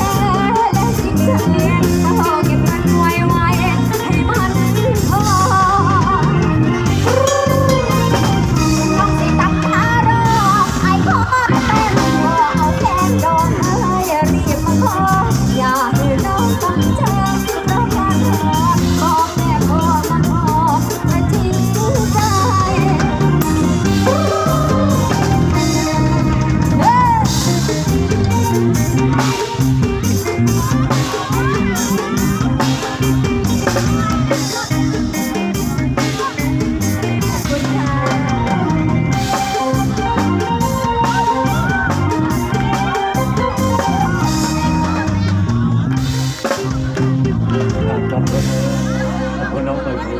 Oh, จอดรถขอบคุณน้องไปที่